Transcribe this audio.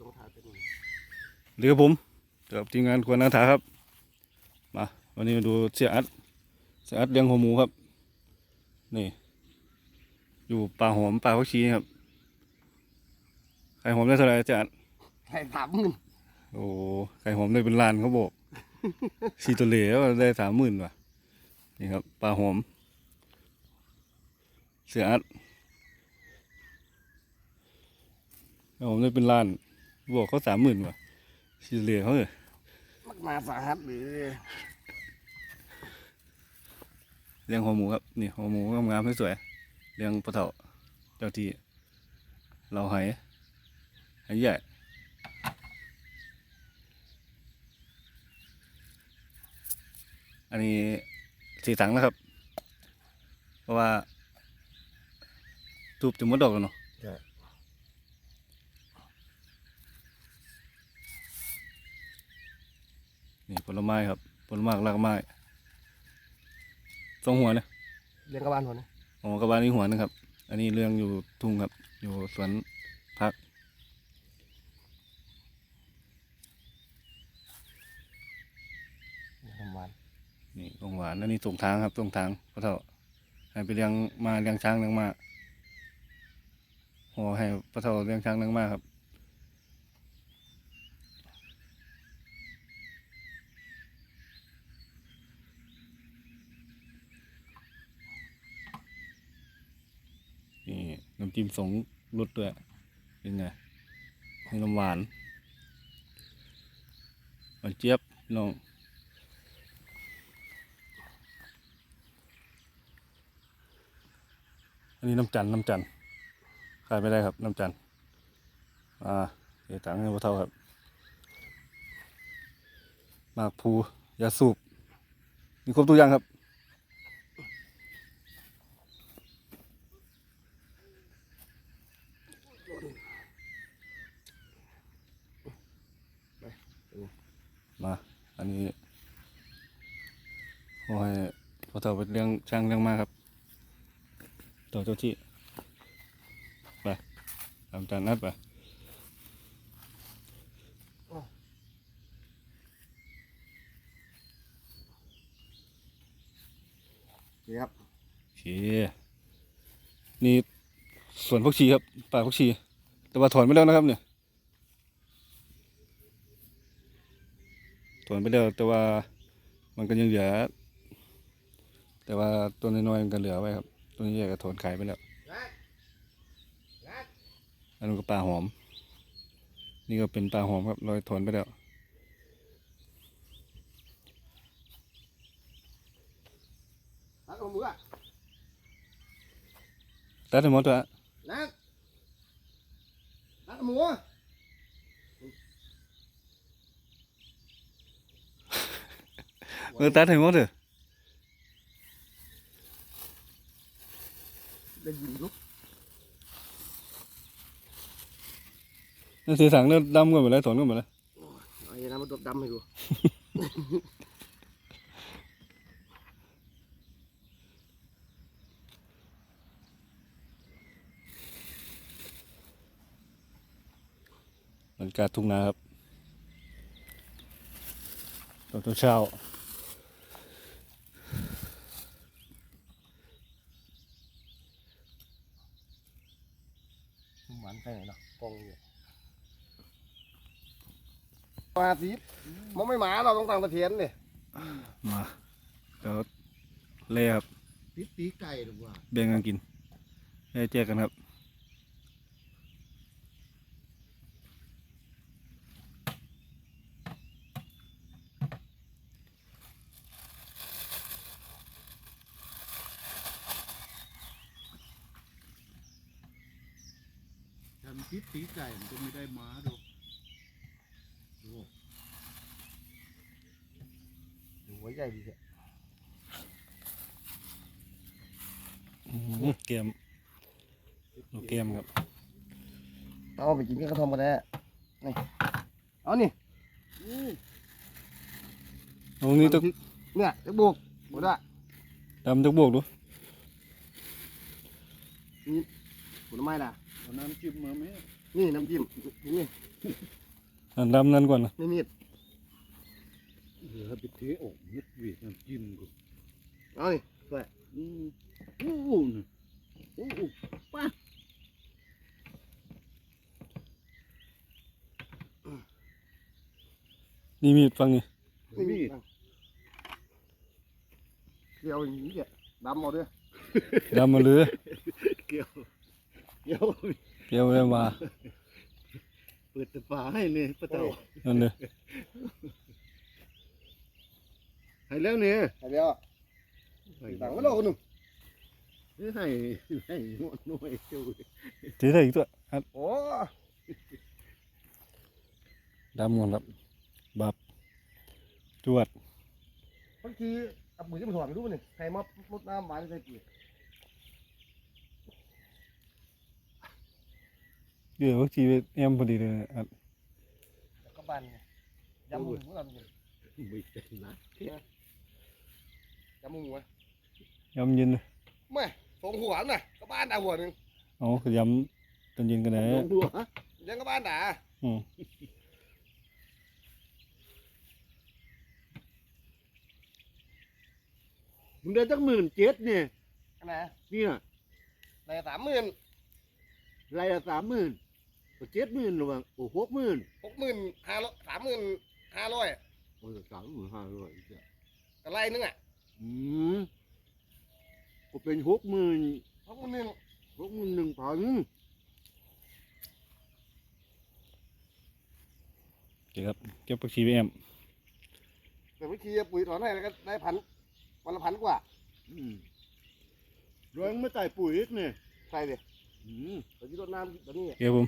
ลงทางเป็นหรือผมกับทีมงานควรนาถาครับ มา วันนี้มาดูเสียอัดเสียอัดเลี้ยงหัวหมูครับ นี่ อยู่ป่าหอมป่าพักชีครับไข่หอมได้เท่าไหร่เสียอัดไข่สามหมื่นโอ้ไข่หอมได้เป็นล้านเขาบอกชีตัวเหล่ก็ได้สามหมื่นว่ะนี่ครับปลาหอม เสียอัดไข่หอมได้เป็นล้าน บอกเขาสามหมื่นว่ะชีตัวเหล่เขาเลยมักมาสาหัสหรือเลี้ยงหัวหมูครับ นี่หัวหมูงามๆสวยๆเลี้ยงปลาเถาเจ้าที่ เราไหไหใหญ่อันนี้สี่ถังนะครับ เพราะว่าทูบจะหมดดอกแล้วเนาะ ใช่ นี่ผลไม้ครับ ผลไม้รากไม้สองหัวเนี่ยเรียนกับบ้านคนนะอ๋อกระบาลนี้หัวหนึงครับ อันนี้เรื่องอยู่ทุ่งครับ อยู่สวนพักเรียนกับบ้านนี่ตรงหวานอันนี้ตรงทางครับตรงทางพระเท่าให้ไปเลี้ยงมาเลี้ยงช้างเลี้ยงมาห่อให้พระเท่าเลี้ยงช้างเลี้ยงมาครับ น้ำจิ้มสองรสด้วยเป็นไงนี่น้ำหวานหวานเจี๊ยบน้องอันนี้น้ำจันน้ำจันทร์ขายไม่ได้ครับน้ำจันอ่าเสียตังให้พวเท่าครับมากภูยาสูบมีครบตัวอย่างครับ มา อันนี้ขอให้ พวกเท่าไปเลี้ยงช่างเลี้ยงมาครับ ต่อเจ้าที่ไปตามจานนัดไปนี่ครับโอเคนี่ส่วนพวกชีครับป่าพวกชี แต่ว่าถอนไปแล้วนะครับเนี่ยถอนไปแล้วแต่ว่ามันก็ยังเหลือ แต่ว่าตัวน้อยๆมันก็เหลือไว้ครับ ตัวนี้ใหญ่ก็ถอนขายไปแล้วอันนั้นก็ปลาหอม นี่ก็เป็นปลาหอมครับลอยถอนไปแล้วนักเอามืออะตัดให้หมดเถอะนักนักเอามือเออตัดให้หมดเถอะ ได้ยินลูก นั่นเสียถังแล้วดำกันหมดแล้วถอนกันหมดแล้วไอ้น้ำมันดบดำให้ดูบรรยากาศทุ่งนาครับตอนเช้าหวานไปไหนเนาะกองอยู่ มาสิมันไม่หมาเราต้องต่างประเทศเนี่ยๆมาเดี๋ยวเล่ครับติดตีไก่หรือว่าแบ่งกันกินให้แจกกันครับทำพิษตีไก่มันก็ไม่ได้ม้าดูดู หัว ใหญ่ดีแท้อื้อหือเกมลูกเกมครับ เอาไปกินก็กระทอมกันแน่นี่เอานี่ตรงนี้ต้องเนี่ยจะบุกหมดละดำต้องบวกดูผลไม้ล่ะเอาน้ำจิ้มมาไหมนี่น้ำจิ้มนี่อันดำนั้นก่อนนะไม่มีด เหลือไปเทออกนึกเวียดน้ำจิ้มกูเอานี่ช่วยอืมโอ้โหนี่โอ้โหป้านี่มีดฟังนี่นี่มีดเกี่ยวอย่างนี้แกดำหมดเลยดำมาเลยเกี่ยวเกี่ยวเกี่ยวเลยมาเปิดตาฝาให้เนี่ยป้าเต่านั่นเลย ให้แล้วเนี่ยไอ้เดียวอะต่างไม่โลกคนหนึ่งให้ให้หมดหน่วยเจ้าถือได้อีกตัวอัดโอ้ดำก่อนครับบับจวดบางทีเอาปุ๋ยจะมาถอดไม่รู้ป่ะนี่ใครมารดน้ำหมาในใส่ปุ๋ยเดี๋ยววัคซีนแอมพอดีเลยอัดแล้วก็บ้านไงยำหมูของเราเนี่ยไม่ใช่นะ ยำหมูไหมยำเย็นเลยไม่สองหัวน่ะก็บ้านด่าหัวหนึ่งเอ๋อคือยำตอนเย็นกันไหนลองดูฮะยังก็บ้านด่าอืมมึงได้ตั้งหมื่นเจ็ดเนี่ยอันไหนเนี่ยในสามหมื่นรายละสามหมื่นเจ็ดหมื่นหรือว่าโอ้หกหมื่นหกหมื่นห้าร้อยสามหมื่นห้าร้อยโอ้ยสามหมื่นห้าร้อยจ้ะก็ไล่นึงอะ อืมก็เป็นหกหมื่นหกหมื่นหนึ่งหกหมื่นหนึ่งพันเดี๋ยวครับเก็บวัคซีนไปแอมแต่วิธีปุ๋ยถอนให้แล้วก็ได้พันวันละพันกว่า อืมร้อยไม่ใส่ปุ๋ยอีกเนี่ยใส่ดิอืมแต่ที่รดน้ำตอนนี้เดี๋ยวผม